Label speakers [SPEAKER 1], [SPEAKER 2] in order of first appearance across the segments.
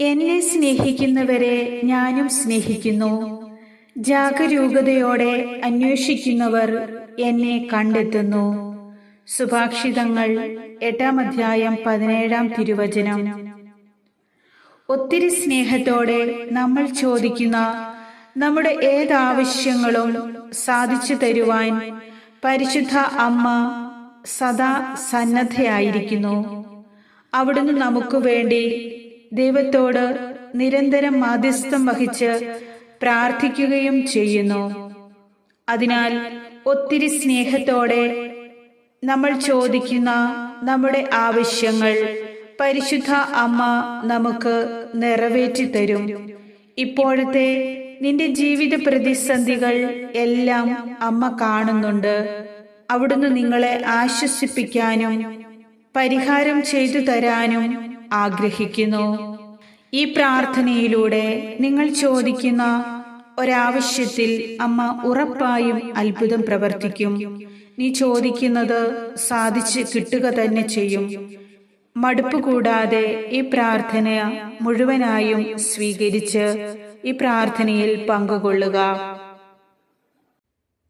[SPEAKER 1] എന്നെ സ്നേഹിക്കുന്നവരെ ഞാനും സ്നേഹിക്കുന്നു. ജാഗരൂകതയോടെ അന്വേഷിക്കുന്നവർ എന്നെ കണ്ടെത്തുന്നു. സുഭാഷിതങ്ങൾ എട്ടാം അധ്യായം പതിനേഴാം തിരുവചനം. ഒത്തിരി സ്നേഹത്തോടെ നമ്മൾ ചോദിക്കുന്ന നമ്മുടെ ഏതാവശ്യങ്ങളും സാധിച്ചു തരുവാൻ പരിശുദ്ധ അമ്മ സദാ സന്നദ്ധയായിരിക്കുന്നു. അവിടുന്ന് നമുക്ക് വേണ്ടി ദൈവത്തോട് നിരന്തരം മാധ്യസ്ഥം വഹിച്ച് പ്രാർത്ഥിക്കുകയും ചെയ്യുന്നു. അതിനാൽ ഒത്തിരി സ്നേഹത്തോടെ നമ്മൾ ചോദിക്കുന്ന നമ്മുടെ ആവശ്യങ്ങൾ പരിശുദ്ധ അമ്മ നമുക്ക് നിറവേറ്റി തരും. ഇപ്പോഴത്തെ നിന്റെ ജീവിത പ്രതിസന്ധികൾ എല്ലാം അമ്മ കാണുന്നുണ്ട്. അവിടുന്ന് നിങ്ങളെ ആശ്വസിപ്പിക്കാനും പരിഹാരം ചെയ്തു തരാനും ആഗ്രഹിക്കുന്നു. ഈ പ്രാർത്ഥനയിലൂടെ നിങ്ങൾ ചോദിക്കുന്ന ഒരാവശ്യത്തിൽ അമ്മ ഉറപ്പായും അത്ഭുതം പ്രവർത്തിക്കും. നീ ചോദിക്കുന്നത് സാധിച്ച് കിട്ടുക തന്നെ ചെയ്യും. മടുപ്പ് കൂടാതെ ഈ പ്രാർത്ഥന മുഴുവനായും സ്വീകരിച്ച് ഈ പ്രാർത്ഥനയിൽ പങ്കുകൊള്ളുക.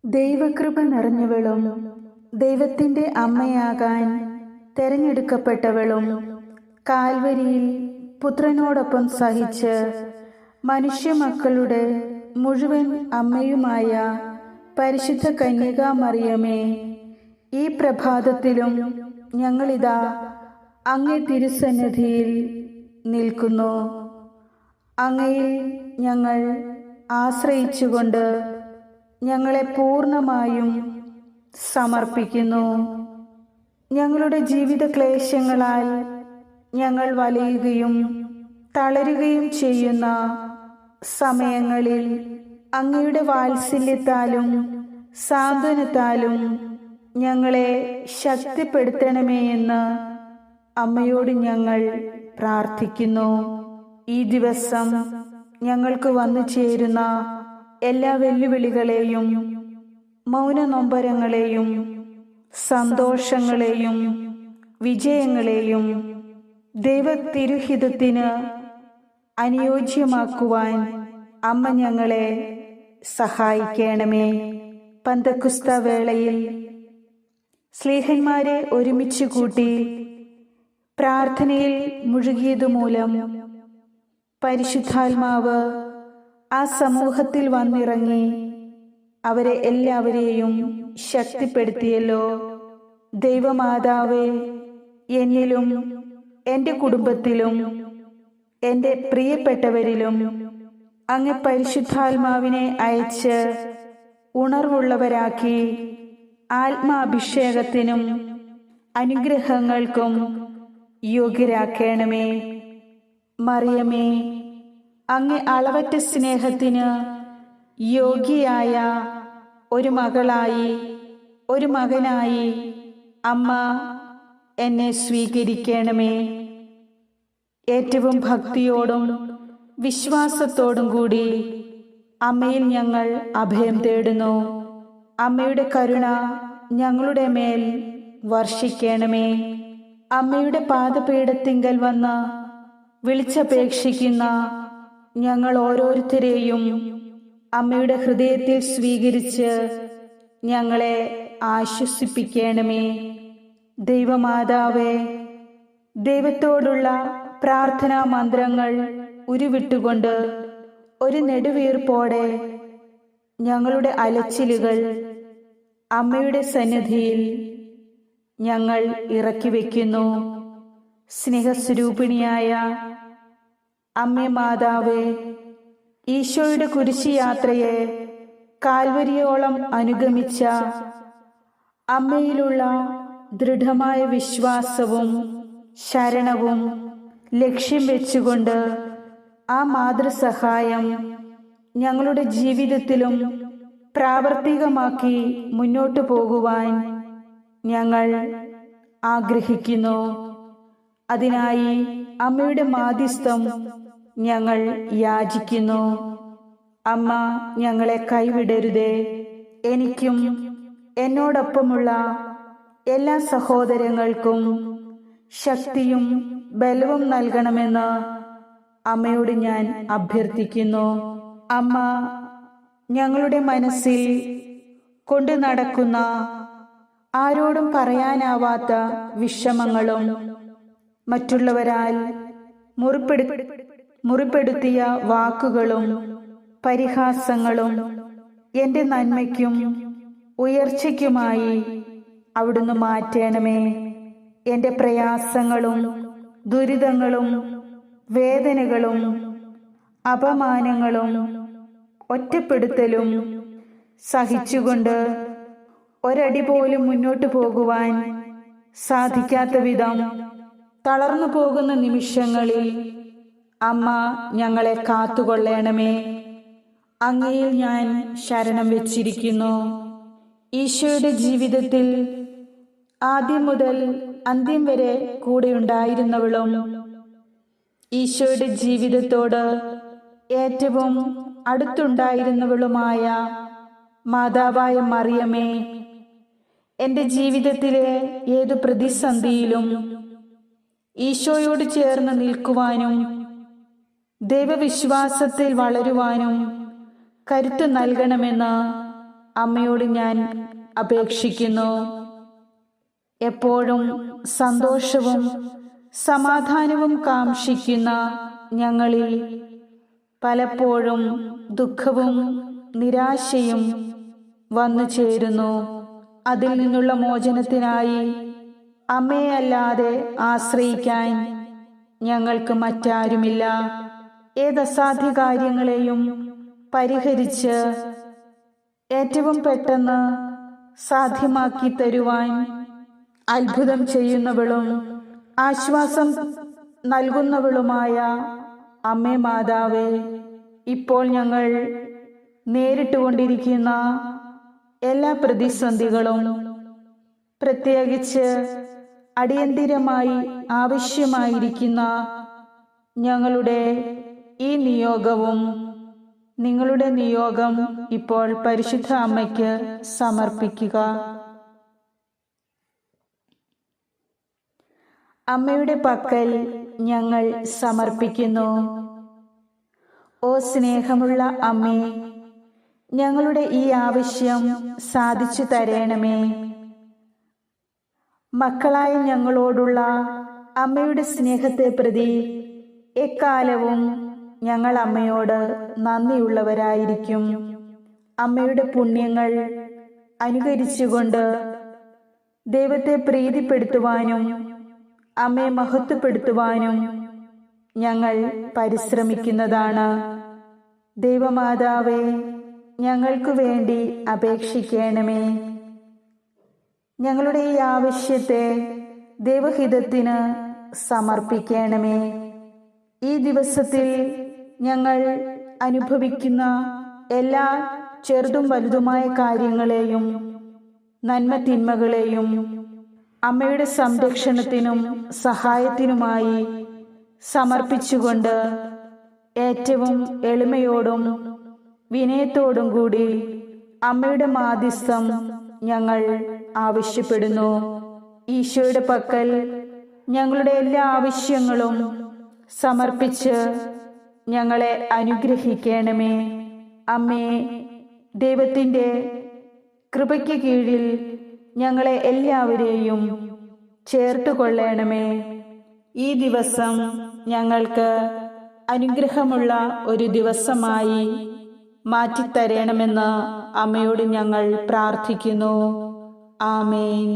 [SPEAKER 1] ദൈവകൃപ നിറഞ്ഞവളും ദൈവത്തിന്റെ അമ്മയാകാൻ തെരഞ്ഞെടുക്കപ്പെട്ടവളും കാൽവരിയിൽ പുത്രനോടൊപ്പം സഹിച്ച് മനുഷ്യമക്കളുടെ മുഴുവൻ അമ്മയുമായ പരിശുദ്ധ കന്യകാമറിയമേ ഈ പ്രഭാതത്തിലും ഞങ്ങളിതാ അങ്ങേ തിരുസന്നിധിയിൽ നിൽക്കുന്നു. അങ്ങയിൽ ഞങ്ങൾ ആശ്രയിച്ചുകൊണ്ട് ഞങ്ങളെ പൂർണമായും സമർപ്പിക്കുന്നു. ഞങ്ങളുടെ ജീവിത ക്ലേശങ്ങളാൽ ഞങ്ങൾ വലയുകയും തളരുകയും ചെയ്യുന്ന സമയങ്ങളിൽ അങ്ങയുടെ വാത്സല്യത്താലും സാന്ത്വനത്താലും ഞങ്ങളെ ശക്തിപ്പെടുത്തണമേ എന്ന് അമ്മയോട് ഞങ്ങൾ പ്രാർത്ഥിക്കുന്നു. ഈ ദിവസം ഞങ്ങൾക്ക് വന്നു ചേരുന്ന എല്ലാ വെല്ലുവിളികളെയും മൗന നൊമ്പരങ്ങളെയും സന്തോഷങ്ങളെയും വിജയങ്ങളെയും ദൈവ തിരുഹിതത്തിന് അനുയോജ്യമാക്കുവാൻ അമ്മ ഞങ്ങളെ സഹായിക്കണമേ. പന്തക്കുസ്ത വേളയിൽ സ്ലേഹന്മാരെ ഒരുമിച്ച് കൂട്ടി പ്രാർത്ഥനയിൽ മുഴുകിയതുമൂലം പരിശുദ്ധാത്മാവ് ആ സമൂഹത്തിൽ വന്നിറങ്ങി അവരെ എല്ലാവരെയും ശക്തിപ്പെടുത്തിയല്ലോ. ദൈവമാതാവേ എന്നിലും എന്റെ കുടുംബത്തിലും എന്റെ പ്രിയപ്പെട്ടവരിലും അങ്ങ് പരിശുദ്ധാത്മാവിനെ അയച്ച് ഉണർവുള്ളവരാക്കി ആത്മാഭിഷേകത്തിനും അനുഗ്രഹങ്ങൾക്കും യോഗ്യരാക്കണമേ. മറിയമേ അങ്ങ് അളവറ്റ സ്നേഹത്തിന് യോഗ്യയായ ഒരു മകളായി ഒരു മകനായി അമ്മ എന്നെ സ്വീകരിക്കണമേ. ഏറ്റവും ഭക്തിയോടും വിശ്വാസത്തോടും കൂടി അമ്മയിൽ ഞങ്ങൾ അഭയം തേടുന്നു. അമ്മയുടെ കരുണ ഞങ്ങളുടെ മേൽ വർഷിക്കണമേ. അമ്മയുടെ പാദപീഠത്തിങ്കൽ വന്ന് വിളിച്ചപേക്ഷിക്കുന്ന ഞങ്ങൾ ഓരോരുത്തരെയും അമ്മയുടെ ഹൃദയത്തിൽ സ്വീകരിച്ച് ഞങ്ങളെ ആശ്വസിപ്പിക്കണമേ. ദൈവമാതാവേ ദൈവത്തോടുള്ള പ്രാർത്ഥനാ മന്ത്രങ്ങൾ ഉരുവിട്ടുകൊണ്ട് ഒരു നെടുവീർപ്പോടെ ഞങ്ങളുടെ അലച്ചിലുകൾ അമ്മയുടെ സന്നിധിയിൽ ഞങ്ങൾ ഇറക്കി വയ്ക്കുന്നു സ്നേഹസ്വരൂപിണിയായ അമ്മ മാതാവേ ഈശോയുടെ കുരിശി യാത്രയെ കാൽവരിയോളം അനുഗമിച്ച അമ്മയിലുള്ള ദൃഢമായ വിശ്വാസവും ശരണവും ലക്ഷ്യം വെച്ചുകൊണ്ട് ആ മാതൃസഹായം ഞങ്ങളുടെ ജീവിതത്തിലും പ്രാവർത്തികമാക്കി മുന്നോട്ടു പോകുവാൻ ഞങ്ങൾ ആഗ്രഹിക്കുന്നു. അതിനായി അമ്മയുടെ മാധ്യസ്ഥം ഞങ്ങൾ യാചിക്കുന്നു. അമ്മ ഞങ്ങളെ കൈവിടരുതേ. എനിക്കും എന്നോടൊപ്പമുള്ള എല്ലാ സഹോദരങ്ങൾക്കും ശക്തിയും ബലവും നൽകണമെന്ന് അമ്മയോട് ഞാൻ അഭ്യർത്ഥിക്കുന്നു. അമ്മ ഞങ്ങളുടെ മനസ്സിൽ കൊണ്ടു നടക്കുന്ന ആരോടും പറയാനാവാത്ത വിഷമങ്ങളും മറ്റുള്ളവരാൽ മുറിപ്പെടു മുറിപ്പെടുത്തിയ വാക്കുകളും പരിഹാസങ്ങളും എന്റെ നന്മയ്ക്കും ഉയർച്ചയ്ക്കുമായി അവിടുന്ന് മാറ്റണമേ. എന്റെ പ്രയാസങ്ങളും ദുരിതങ്ങളും വേദനകളും അപമാനങ്ങളും ഒറ്റപ്പെടുത്തലും സഹിച്ചുകൊണ്ട് ഒരടി പോലും മുന്നോട്ട് പോകുവാൻ സാധിക്കാത്ത വിധം തളർന്നു പോകുന്ന നിമിഷങ്ങളിൽ അമ്മ ഞങ്ങളെ കാത്തുകൊള്ളണമേ. അങ്ങയിൽ ഞാൻ ശരണം വെച്ചിരിക്കുന്നു. ഈശോയുടെ ജീവിതത്തിൽ ആദ്യം മുതൽ അന്ത്യം വരെ കൂടെയുണ്ടായിരുന്നവളും ഈശോയുടെ ജീവിതത്തോട് ഏറ്റവും അടുത്തുണ്ടായിരുന്നവളുമായ മാതാവായ മറിയമേ എന്റെ ജീവിതത്തിലെ ഏത് പ്രതിസന്ധിയിലും ഈശോയോട് ചേർന്ന് നിൽക്കുവാനും ദൈവവിശ്വാസത്തിൽ വളരുവാനും കരുത്തു നൽകണമെന്ന് അമ്മയോട് ഞാൻ അപേക്ഷിക്കുന്നു. എപ്പോഴും സന്തോഷവും സമാധാനവും കാംക്ഷിക്കുന്ന ഞങ്ങളിൽ പലപ്പോഴും ദുഃഖവും നിരാശയും വന്നു ചേരുന്നു. അതിൽ നിന്നുള്ള മോചനത്തിനായി അമ്മയല്ലാതെ ആശ്രയിക്കാൻ ഞങ്ങൾക്ക് മറ്റാരുമില്ല. ഏതസാധ്യ കാര്യങ്ങളെയും പരിഹരിച്ച് ഏറ്റവും പെട്ടെന്ന് സാധ്യമാക്കി തരുവാൻ അത്ഭുതം ചെയ്യുന്നവളും ആശ്വാസം നൽകുന്നവളുമായ അമ്മേ മാതാവേ ഇപ്പോൾ ഞങ്ങൾ നേരിട്ടുകൊണ്ടിരിക്കുന്ന എല്ലാ പ്രതിസന്ധികളും പ്രത്യേകിച്ച് അടിയന്തിരമായി ആവശ്യമായിരിക്കുന്ന ഞങ്ങളുടെ ഈ നിയോഗവും നിങ്ങളുടെ നിയോഗം ഇപ്പോൾ പരിശുദ്ധ അമ്മയ്ക്ക് സമർപ്പിക്കുക. അമ്മയുടെ പക്കൽ ഞങ്ങൾ സമർപ്പിക്കുന്നു. ഓ സ്നേഹമുള്ള അമ്മേ ഞങ്ങളുടെ ഈ ആവശ്യം സാധിച്ചു തരണമേ. മക്കളായ ഞങ്ങളോടുള്ള അമ്മയുടെ സ്നേഹത്തെ പ്രതി എക്കാലവും ഞങ്ങൾ അമ്മയോട് നന്ദിയുള്ളവരായിരിക്കും. അമ്മയുടെ പുണ്യങ്ങൾ അനുകരിച്ചുകൊണ്ട് ദൈവത്തെ പ്രീതിപ്പെടുത്തുവാനും അമ്മയെ മഹത്വപ്പെടുത്തുവാനും ഞങ്ങൾ പരിശ്രമിക്കുന്നതാണ്. ദൈവമാതാവേ ഞങ്ങൾക്കു വേണ്ടി അപേക്ഷിക്കണമേ. ഞങ്ങളുടെ ഈ ആവശ്യത്തെ ദൈവഹിതത്തിന് സമർപ്പിക്കണമേ. ഈ ദിവസത്തിൽ ഞങ്ങൾ അനുഭവിക്കുന്ന എല്ലാ ചെറുതും വലുതുമായ കാര്യങ്ങളെയും നന്മ തിന്മകളെയും അമ്മയുടെ സംരക്ഷണത്തിനും സഹായത്തിനുമായി സമർപ്പിച്ചുകൊണ്ട് ഏറ്റവും എളിമയോടും വിനയത്തോടും കൂടി അമ്മയുടെ മാധ്യസ്ഥം ഞങ്ങൾ ആവശ്യപ്പെടുന്നു. ഈശോയുടെ പക്കൽ ഞങ്ങളുടെ എല്ലാ ആവശ്യങ്ങളും സമർപ്പിച്ച് ഞങ്ങളെ അനുഗ്രഹിക്കണമേ. അമ്മേ ദൈവത്തിന്റെ കൃപയ്ക്ക് കീഴിൽ ഞങ്ങളെ എല്ലാവരെയും ചേർത്ത് കൊള്ളണമേ. ഈ ദിവസം ഞങ്ങൾക്ക് അനുഗ്രഹമുള്ള ഒരു ദിവസമായി മാറ്റിത്തരണമെന്ന് അമ്മയോട് ഞങ്ങൾ പ്രാർത്ഥിക്കുന്നു. ആമേൻ.